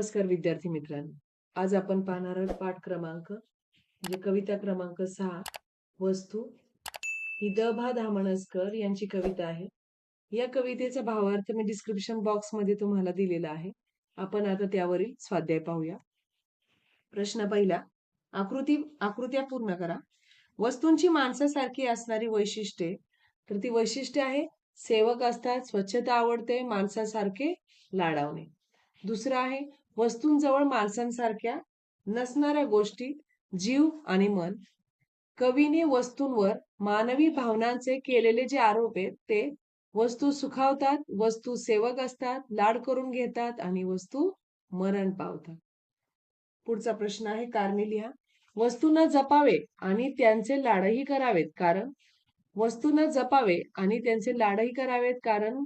नमस्कार विद्यार्थी मित्रांनो. आज आपण पाहणार आहोत पाठ क्रमांक म्हणजे कविता क्रमांक सहा वस्तू. ही द भा धामणसकर यांची कविता आहे. या कवितेचा भावार्थ मी डिस्क्रिप्शन बॉक्समध्ये तुम्हाला दिलेला आहे. आपण आता त्यावरील स्वाध्याय पाहूया. प्रश्न पहिला आकृती आकृत्या पूर्ण करा. वस्तूंची माणसासारखी असणारी वैशिष्ट्ये. तर ती वैशिष्ट्य आहे सेवक असतात स्वच्छता आवडते माणसासारखे लाडावणे. दुसरं आहे वस्तूंजवळ माणसांसारख्या नसणाऱ्या गोष्टी जीव आणि मन. कवीने वस्तूंवर मानवी भावनांचे केलेले जे आरोप आहेत ते वस्तू सुखावतात वस्तू सेवक असतात लाड करून घेतात आणि वस्तू मरण पावतात. पुढचा प्रश्न आहे कारणे लिहा वस्तूंना जपावे आणि त्यांचे लाडही करावेत कारण वस्तूंना जपावे आणि त्यांचे लाडही करावेत कारण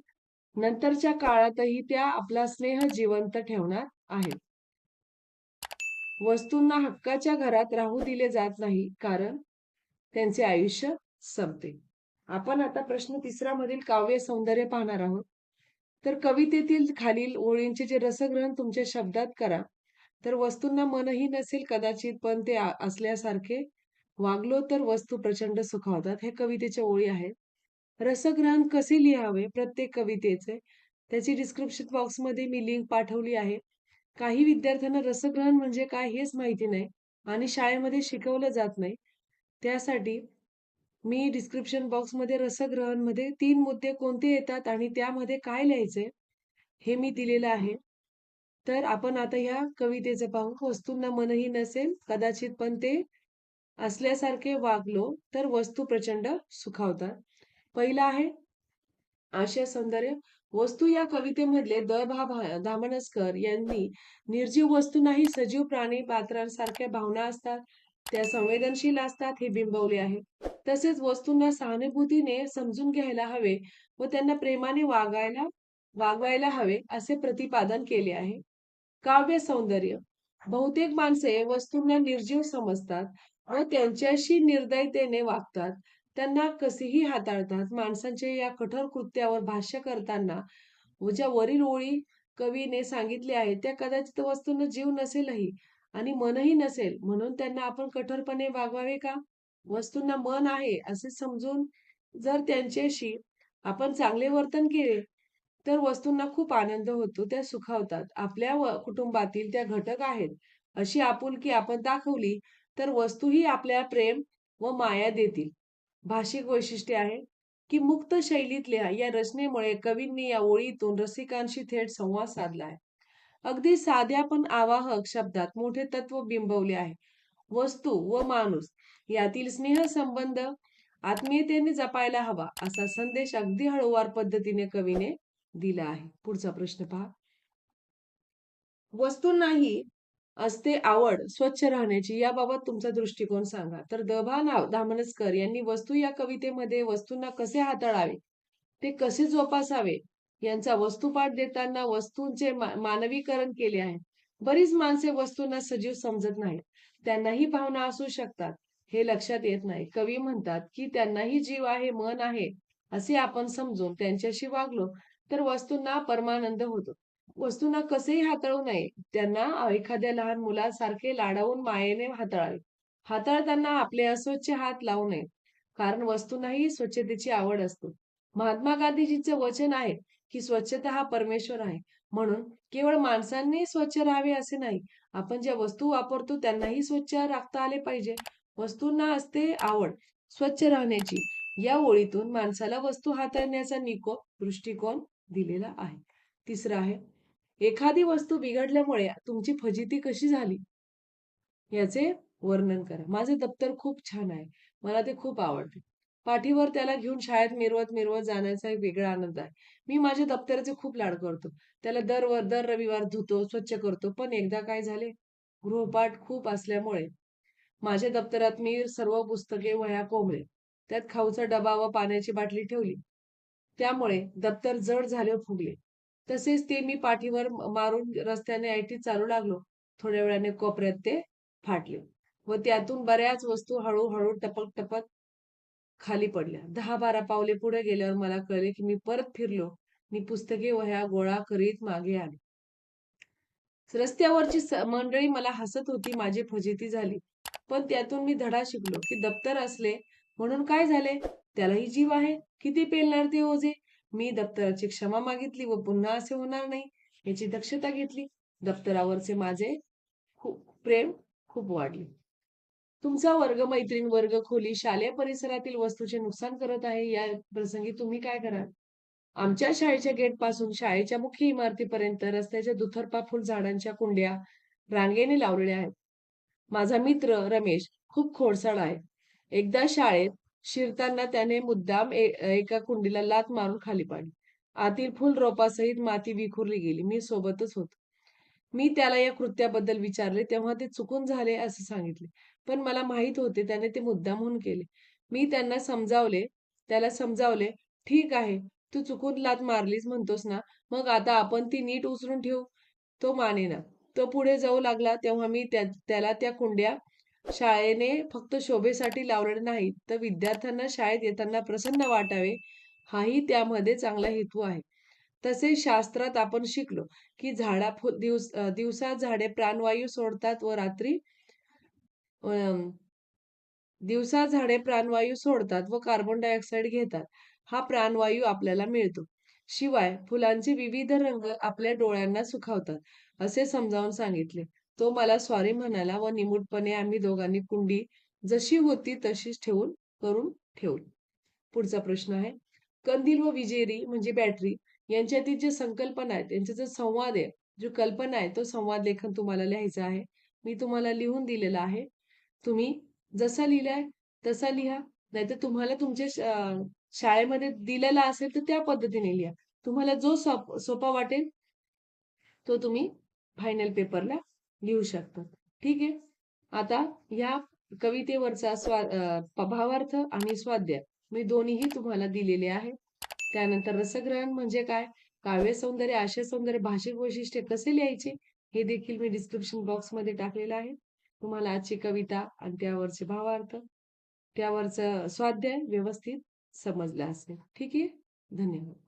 नंतरच्या काळातही त्या आपला स्नेह जिवंत ठेवणार आहेत. वस्तूंना हक्काच्या घरात राहू दिले जात नाही कारण त्यांचे आयुष्य संपते. आपण आता प्रश्न तिसरा मधील काव्य सौंदर्य पाहणार आहोत. तर कवितेतील खालील ओळींचे जे रसग्रहण तुमच्या शब्दात करा. तर वस्तूंना मनही नसेल कदाचित पण ते असल्यासारखे वागलो तर वस्तू प्रचंड सुखावतात. हे कवितेच्या ओळी आहेत. रसग्रहण कसे लिहावे प्रत्येक कवितेचे? त्याची डिस्क्रिप्शन बॉक्समध्ये मी लिंक पाठवली आहे. काही विद्यार्थ्यांना रसग्रहण म्हणजे काय हेच माहिती नाही आणि शाळेमध्ये शिकवलं जात नाही. त्यासाठी मी डिस्क्रिप्शन बॉक्समध्ये रसग्रहणमध्ये तीन मुद्दे कोणते येतात आणि त्यामध्ये काय लिहायचे हे मी दिलेलं आहे. तर आपण आता ह्या कवितेचं पाहू. वस्तूंना मनही नसेल कदाचित पण ते असल्यासारखे वागलो तर वस्तू प्रचंड सुखावतात. पहिला आहे. आशय सौंदर्य. वस्तू या कवितेमधले द भा धामणसकर यांनी निर्जीव वस्तूंनाही सजीव प्राणी पात्रांसारख्या भावना असतात. त्या संवेदनशील असतात हे बिंबवले आहे. तसेच वस्तूंना सहानुभूतीने समजून घ्यायला हवे व त्यांना प्रेमाने वागायला वागवायला हवे असे प्रतिपादन केले आहे. काव्य सौंदर्य. बहुतेक माणसे वस्तूंना निर्जीव समजतात व त्यांच्याशी निर्दयतेने वागतात. त्यांना कसेही हाताळतात. माणसांच्या या कठोर कृत्यावर भाष्य करताना ज्या वरील ओळी कवीने सांगितले आहेत त्या कदाचित वस्तूंना जीव नसेलही आणि मनही नसेल म्हणून त्यांना आपण कठोरपणे वागवावे का? वस्तूंना मन आहे असे समजून जर त्यांच्याशी आपण चांगले वर्तन केले तर वस्तूंना खूप आनंद होतो त्या सुखावतात. आपल्या कुटुंबातील त्या घटक आहेत अशी आपुलकी आपण दाखवली तर वस्तूही आपल्या प्रेम व माया देतील. भाषिक वैशिष्ट्य आहे की मुक्त शैलीतल्या या रचनेमुळे कवींनी या ओळीतून रसिकांशी थेट संवाद साधला आहे. अगदी साध्या पण आवाहक शब्दात मोठे तत्व बिंबवले आहे. वस्तू व माणूस यातील स्नेह संबंध आत्मीयतेने जपायला हवा असा संदेश अगदी हळूवार पद्धतीने कवीने दिला आहे. पुढचा प्रश्न पहा. वस्तूंनाही असते आवड स्वच्छ राहण्याची याबाबत तुमचा दृष्टिकोन सांगा. तर दभा नाव धामणसकर यांनी वस्तू या कवितेमध्ये वस्तूंना कसे हाताळावे ते कसे जोपासावे यांचा वस्तुपाठ देताना वस्तूंचे मानवीकरण केले आहे. बरीच माणसे वस्तूंना सजीव समजत नाहीत. त्यांनाही भावना असू शकतात. हे लक्षात येत नाही. कवी म्हणतात की त्यांनाही जीव आहे मन आहे असे आपण समजून त्यांच्याशी वागलो तर वस्तूंना परमानंद होतो. वस्तूंना कसेही हाताळू नये. त्यांना एखाद्या लहान मुलासारखे लाडावून मायेने हाताळावे. हाताळताना आपले अस्वच्छ हात लावू नये. कारण वस्तूंनाही स्वच्छतेची आवड असते. महात्मा गांधीजींचे वचन आहे की स्वच्छता हा परमेश्वर आहे. म्हणून केवळ माणसांनी स्वच्छ राहावे असे नाही. आपण ज्या वस्तू वापरतो त्यांनाही स्वच्छ राखता आले पाहिजे. वस्तूंना असते आवड स्वच्छ राहण्याची. या ओळीतून माणसाला वस्तू हाताळण्याचा निकोप दृष्टिकोन दिलेला आहे. तिसरा आहे एखादी वस्तू बिघडल्यामुळे तुमची फजिती कशी झाली? याचे वर्णन करा. माझे दप्तर खूप छान आहे. मला ते खूप आवडते. पाठीवर त्याला घेऊन शाळेत मिरवत मिरवत जाण्याचा एक वेगळा आनंद आहे. मी माझ्या दप्तराचे खूप लाड करतो. त्याला दर दर रविवार धुतो स्वच्छ करतो. पण एकदा काय झाले? गृहपाठ खूप असल्यामुळे माझ्या दप्तरात मी सर्व पुस्तके वह्या कोंबले त्यात खाऊचा डबा व पाण्याची बाटली ठेवली. त्यामुळे दप्तर जड झाले फुगले. तसेच ते मी पाठीवर मारून रस्त्याने आयटी चालू लागलो थोड्या वेळाने कोपऱ्यात ते फाटले व त्यातून बऱ्याच वस्तू हळूहळू टपक टपक खाली पडल्या दहा बारा पावले पुढे गेल्यावर मला कळले की मी परत फिरलो मी पुस्तके वह्या गोळा करीत मागे आले रस्त्यावरची मंडळी मला हसत होती, माझी फजिती झाली. पण त्यातून मी धडा शिकलो, की दप्तर असले म्हणून काय झाले? त्यालाही जीव आहे. किती पेलणार ते ओझे? मी दप्तराची क्षमा मागितली व पुन्हा असे होणार नाही याची दक्षता घेतली. दप्तरावरचे माझे खूप प्रेम खूप वाढले. तुमचा वर्ग मैत्रीण, वर्ग खोली, शालेय परिसरातील वस्तूचे नुकसान करत आहे. या प्रसंगी तुम्ही काय कराल? आमच्या शाळेच्या गेटपासून शाळेच्या मुख्य इमारतीपर्यंत रस्त्याच्या दुथर्पा फुल झाडांच्या कुंड्या रांगेने लावलेल्या आहेत. माझा मित्र रमेश खूप खोडसाळ आहे. एकदा शाळेत शिरताना त्याने मुद्दाम एका कुंडीला लाथ मारून खाली पाडली. आतील फुल रोपासहित माती विखुरली गेली. मी सोबतच होतो. मी त्याला या कृत्याबद्दल विचारले तेव्हा ते चुकून झाले असे सांगितले. पण मला माहीत होते त्याने ते मुद्दामहून केले. मी त्यांना समजावले त्याला समजावले, "ठीक आहे, तू चुकून लात मारलीस म्हणतोस ना, मग आता आपण ती नीट उचलून ठेवू." तो मानेना. तो पुढे जाऊ लागला तेव्हा मी त्या त्याला त्या कुंड्या शाळेने फक्त शोभेसाठी लावलेले नाहीत, तर विद्यार्थ्यांना शाळेत येताना प्रसन्न वाटावे, हाही त्यामध्ये चांगला हेतू आहे. तसेच शास्त्रात आपण शिकलो, की झाडा फु दिवस दिवसा झाडे प्राणवायू सोडतात व रात्री अं, दिवसा झाडे प्राणवायू सोडतात व कार्बन डायऑक्साईड घेतात. हा प्राणवायू आपल्याला मिळतो. शिवाय फुलांचे विविध रंग आपल्या डोळ्यांना सुखावतात, असे समजावून सांगितले. तो मला सॉरी म्हणाला व निमूटपणे आम्ही दोघांनी कुंडी जशी होती तशीच ठेवून करून ठेवली. पुढचा प्रश्न आहे. कंदील व विजेरी म्हणजे बॅटरी यांच्यातील जे संकल्पना आहेत, यांचा जो संवाद आहे, जो कल्पना आहे, तो संवाद लेखन तुम्हाला लिहायचा आहे. मी तुम्हाला लिहून दिलेला आहे. तुम्ही जसा लिहिलाय तसा लिहा. नाहीतर तुम्हाला तुमच्या शाळेमध्ये दिलेला असेल तर त्या पद्धतीने लिहा. तुम्हाला जो सोप सोपा वाटेल तो तुम्ही फायनल पेपरला लिहू शकता. ठीक आहे. आता ह्या कवितेवरचा स्वा भावार्थ आणि स्वाध्याय मी दोन्हीही तुम्हाला दिलेले आहे. त्यानंतर रसग्रहण म्हणजे काय? काव्यसौंदर्य, आशयसौंदर्य, भाषिक वैशिष्ट्ये कसे लिहायचे? हे देखील मी डिस्क्रिप्शन बॉक्समध्ये टाकलेलं आहे. तुम्हाला आजची कविता आणि त्यावरचे भावार्थ, त्यावरचं स्वाध्याय व्यवस्थित समजलं असेल. ठीक आहे. धन्यवाद.